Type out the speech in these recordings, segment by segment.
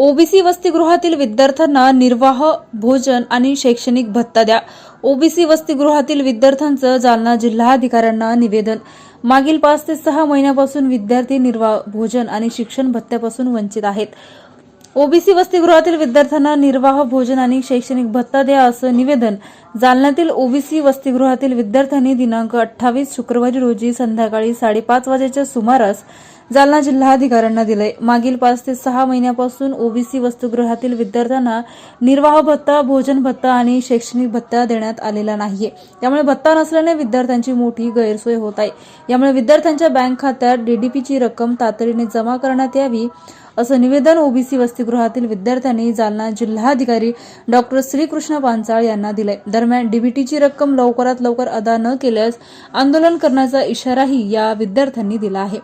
OBC वसतिगृहातील विद्यार्थ्यांना निर्वाह भोजन आणि शैक्षणिक भत्ता द्या. ओबीसी वसतिगृहातील विद्यार्थ्यांचं जालना जिल्हाधिकाऱ्यांना निवेदन. मागील पाच ते सहा महिन्यापासून विद्यार्थी निर्वाह भोजन आणि शिक्षण भत्त्यापासून वंचित आहेत. ओबीसी वसतिगृहातील विद्यार्थ्यांना निर्वाह भोजन आणि शैक्षणिक भत्ता द्या असं निवेदन जालन्यातील ओबीसी वसतिगृहातील विद्यार्थ्यांनी दिनांक अठ्ठावीस शुक्रवारी रोजी संध्याकाळी साडेपाच वाजेच्या सुमारास जालना जिल्हाधिकाऱ्यांना दिलंय. मागील पाच ते सहा महिन्यापासून ओबीसी वसतिगृहातील विद्यार्थ्यांना निर्वाह भत्ता भोजन भत्ता आणि शैक्षणिक भत्ता देण्यात आलेला नाहीये. त्यामुळे भत्ता नसल्याने विद्यार्थ्यांची मोठी गैरसोय होत आहे. यामुळे विद्यार्थ्यांच्या बँक खात्यात डीडीपीची रक्कम तातडीने जमा करण्यात यावी असं निवेदन ओबीसी वसतिगृहातील विद्यार्थ्यांनी जालना जिल्हाधिकारी डॉक्टर श्रीकृष्ण पांचाळ यांना दिलंय. दरम्यान डीबीटीची रक्कम लवकरात लवकर अदा न केल्यास आंदोलन करण्याचा इशाराही या विद्यार्थ्यांनी दिला आहे.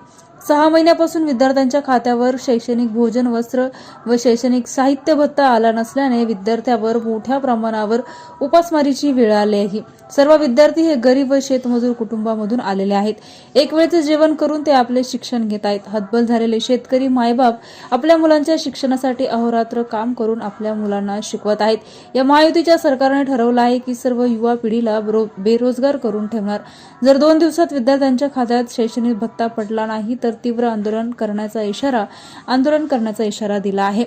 सहा महिन्यापासून विद्यार्थ्यांच्या खात्यावर शैक्षणिक भोजन वस्त्र व शैक्षणिक साहित्य भत्ता आला नसल्याने विद्यार्थ्यावर मोठ्या प्रमाणावर उपासमारीची वेळ आली आहे. सर्व विद्यार्थी हे गरीब व शेतमजूर कुटुंबामधून आलेले आहेत. एक वेळचे जेवण करून ते आपले शिक्षण घेत आहेत. हतबल झालेले शेतकरी मायबाप आपल्या मुलांच्या शिक्षणासाठी अहोरात्र काम करून आपल्या मुलांना शिकवत आहेत. या महायुतीच्या सरकारने ठरवलं आहे की सर्व युवा पिढीला बेरोजगार करून ठेवणार. जर दोन दिवसात विद्यार्थ्यांच्या खात्यात शैक्षणिक भत्ता पडला नाही तर तीव्र आंदोलन करण्याचा इशारा आंदोलन करण्याचा इशारा दिला आहे.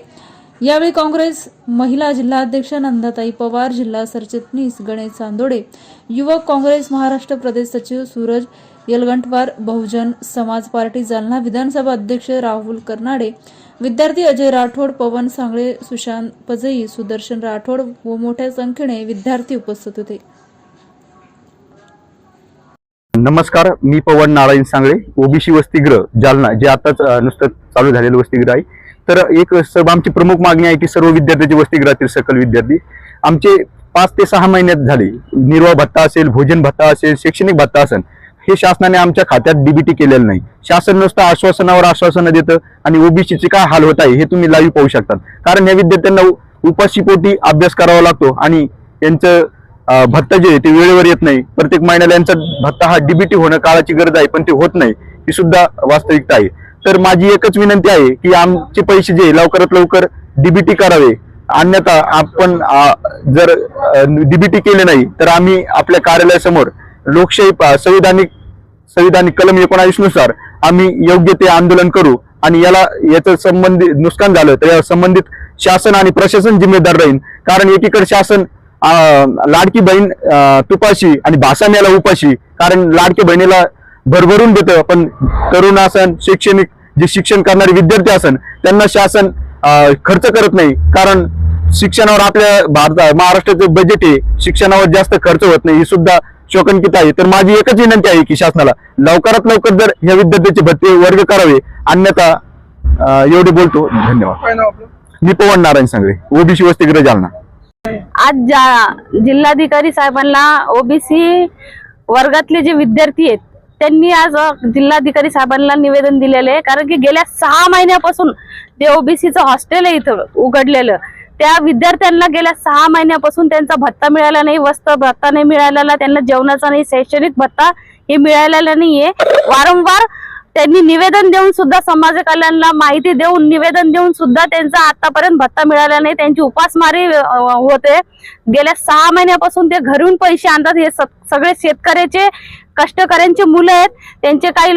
यावेळी काँग्रेस महिला जिल्हाध्यक्ष नंदाताई पवार जिल्हा सरचिटणीस गणेश चांदोडे युवक काँग्रेस महाराष्ट्र प्रदेश सचिव सूरज यलगंटवार बहुजन समाज पार्टी जालना विधानसभा अध्यक्ष राहुल कर्नाडे विद्यार्थी अजय राठोड पवन सांगळे सुशांत पजई सुदर्शन राठोड व मोठ्या संख्येने विद्यार्थी उपस्थित होते. नमस्कार मी पवन नारायण सांगळे ओबीसी वसतिगृह जालना जे आताच नुसतं चालू झालेलं वसतिगृह आहे. तर एक सर्व आमची प्रमुख मागणी आहे की सर्व विद्यार्थ्याचे वसतिगृहातील सकल विद्यार्थी आमचे पाच ते सहा महिन्यात झाले. निर्वाह भत्ता असेल भोजन भत्ता असेल शैक्षणिक भत्ता असेल हे शासनाने आमच्या खात्यात डीबीटी केलेलं नाही. शासन नुसतं आश्वासनावर आश्वासनं देतं आणि ओबीसीचे काय हाल होत आहे हे तुम्ही लाईव्ह पाहू शकता कारण या विद्यार्थ्यांना उपाशीपोटी अभ्यास करावा लागतो आणि त्यांचं भत्ता जे आहे ते वेळेवर येत नाही. प्रत्येक महिन्याला यांचा भत्ता हा डीबीटी होणं काळाची गरज आहे पण ते होत नाही. ही सुद्धा वास्तविकता आहे. तर माझी एकच विनंती आहे की आमचे पैसे जे लवकरात लवकर डीबीटी करावे. अन्यथा आपण जर डीबीटी केले नाही तर आम्ही आपल्या कार्यालयासमोर लोकशाही संविधानिक संविधानिक कलम एकोणावीसनुसार आम्ही योग्य ते आंदोलन करू. आणि याला याचं संबंधित नुकसान झालं तर या संबंधित शासन आणि प्रशासन जिम्मेदार राहील कारण एकीकडे शासन लाडकी बहीण तुपाशी आणि भासाम्याला उपाशी. कारण लाडकी बहिणीला भरभरून देतं पण तरुण असन शैक्षणिक जे शिक्षण करणारे विद्यार्थी असन त्यांना शासन खर्च करत नाही. कारण शिक्षणावर आपल्या भारत महाराष्ट्राचं बजेट आहे शिक्षणावर जास्त खर्च होत नाही. ही सुद्धा शोकंकित आहे. तर माझी एकच विनंती आहे की शासनाला लवकरात लवकर जर या विद्यार्थ्याचे भत्ते वर्ग करावे अन्यथा एवढे बोलतो. धन्यवाद. मी पवन नारायण सांगरे ओबीसी वसतिगृह जालना. आज ज्या जिल्हाधिकारी साहेबांना ओबीसी वर्गातले जे विद्यार्थी आहेत त्यांनी आज जिल्हाधिकारी साहेबांना निवेदन दिलेलं आहे. कारण की गेल्या सहा महिन्यापासून ते ओबीसीचं हॉस्टेल आहे इथं उघडलेलं. त्या विद्यार्थ्यांना गेल्या सहा महिन्यापासून त्यांचा भत्ता मिळाला नाही वस्त भत्ता नाही मिळालेला त्यांना जेवणाचा नाही शैक्षणिक भत्ता हे मिळालेला नाहीये. वारंवार त्यांनी निवेदन देऊन सुद्धा समाज कल्याणला माहिती देऊन निवेदन देऊन सुद्धा त्यांचा आतापर्यंत भत्ता मिळाला नाही. त्यांची उपासमारी होते. गेल्या सहा महिन्यापासून ते घरून पैसे आणतात. हे सगळे शेतकऱ्याचे कष्टकऱ्यांचे मुलं आहेत. त्यांचे काही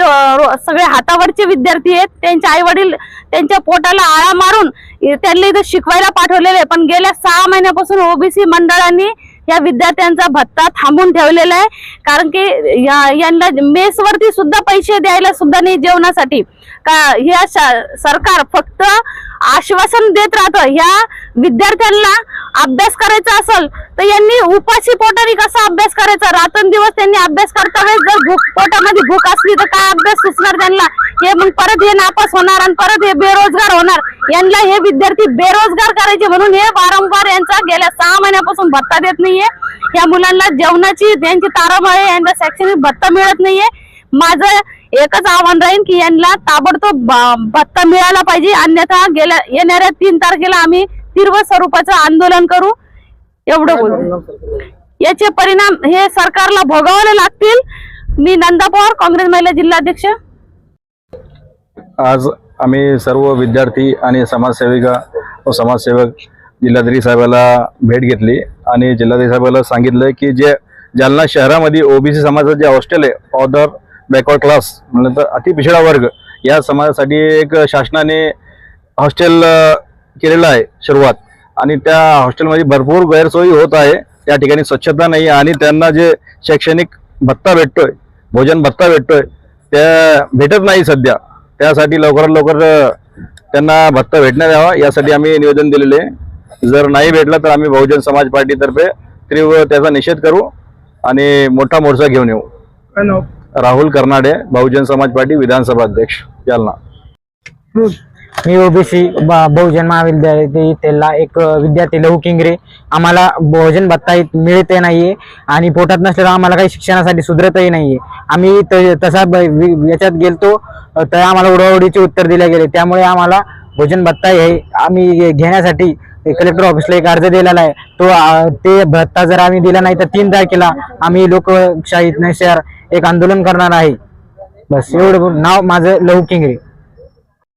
सगळे हातावरचे विद्यार्थी आहेत. त्यांचे आई वडील त्यांच्या पोटाला आळा मारून त्यांना इथं शिकवायला पाठवलेले आहे. पण गेल्या सहा महिन्यापासून ओबीसी मंडळांनी या विद्यार्थ्यांचा भत्ता थांबून ठेवलेला आहे. कारण की या- यांना मेसवरती सुद्धा पैसे द्यायला सुद्धा नाही जेवणासाठी. का ह्या सरकार फक्त आश्वासन देत राहतं. ह्या विद्यार्थ्यांना अभ्यास करायचा असेल तर यांनी उपाशी पोटाने कसा अभ्यास करायचा? रात्रंदिवस त्यांनी अभ्यास करता वेळेस जर भूक पोटामध्ये भूक असली तर काय अभ्यास सुचणार त्यांना? हे मग परत हे नापास होणार आणि परत हे बेरोजगार होणार. यांना हे विद्यार्थी बेरोजगार करायचे म्हणून हे वारंवार यांचा गेल्या सहा महिन्यापासून भत्ता देत नाहीये. या मुलांना जेवणाची त्यांची तारामळे यांना शैक्षणिक भत्ता मिळत नाहीये. माझं एकच आव्हान राहील की यांना ताबडतोब भत्ता मिळाला पाहिजे. अन्यथा गेल्या येणाऱ्या तीन तारखेला आम्ही तीव्र स्वरूपाचं आंदोलन करू. एवढं बोलतो याचे परिणाम हे सरकारला भोगावले लागतील. मी नंदा पवार काँग्रेस महिला जिल्हाध्यक्ष. आज आम्ही सर्व विद्यार्थी आणि समाजसेविका व समाजसेवक जिल्हाधिकारी साहेबाला भेट घेतली आणि जिल्हाधिकारी साहेबाला सांगितलं की जे जालना शहरामध्ये ओबीसी समाजाचं जे हॉस्टेल आहे ऑदर बॅकवर्ड क्लास म्हणलं तर अतिपिछडा वर्ग या समाजासाठी एक शासनाने हॉस्टेल केलेलं आहे सुरुवात. आणि त्या हॉस्टेलमध्ये भरपूर गैरसोयी होत आहे. त्या ठिकाणी स्वच्छता नाही आणि त्यांना जे शैक्षणिक भत्ता भेटतोय भोजन भत्ता भेटतोय त्या भेटत नाही सध्या. त्यासाठी लवकरात लवकर त्यांना भत्ता भेटण्यात यावा. यासाठी आम्ही निवेदन दिलेले आहे. जर नाही भेटला तर आम्ही बहुजन समाज पार्टीतर्फे तीव्र त्याचा निषेध करू आणि मोठा मोर्चा घेऊन येऊ. राहुल कर्नाडे बहुजन समाज पार्टी विधानसभा अध्यक्ष जालना. मी ओबीसी बहुजन महाविद्यालय ते एक विद्यार्थी लहू किंगरे. आम्हाला भोजन भत्ता मिळते नाहीये आणि पोटात नसल्यावर आम्हाला काही शिक्षणासाठी सुधरतही नाहीये. आम्ही त- तसा ब- याच्यात गेलतो तर आम्हाला उडवाउडीचे उत्तर दिले गेले. त्यामुळे आम्हाला भोजन भत्ता हे आम्ही घेण्यासाठी कलेक्टर ऑफिसला एक अर्ज दिलेला आहे. तो ते भत्ता जर आम्ही दिला नाही तर तीन तारखेला आम्ही लोकशाहीत शहर एक आंदोलन करणार आहे. बस एवढं नाव माझं लहू किंगरे.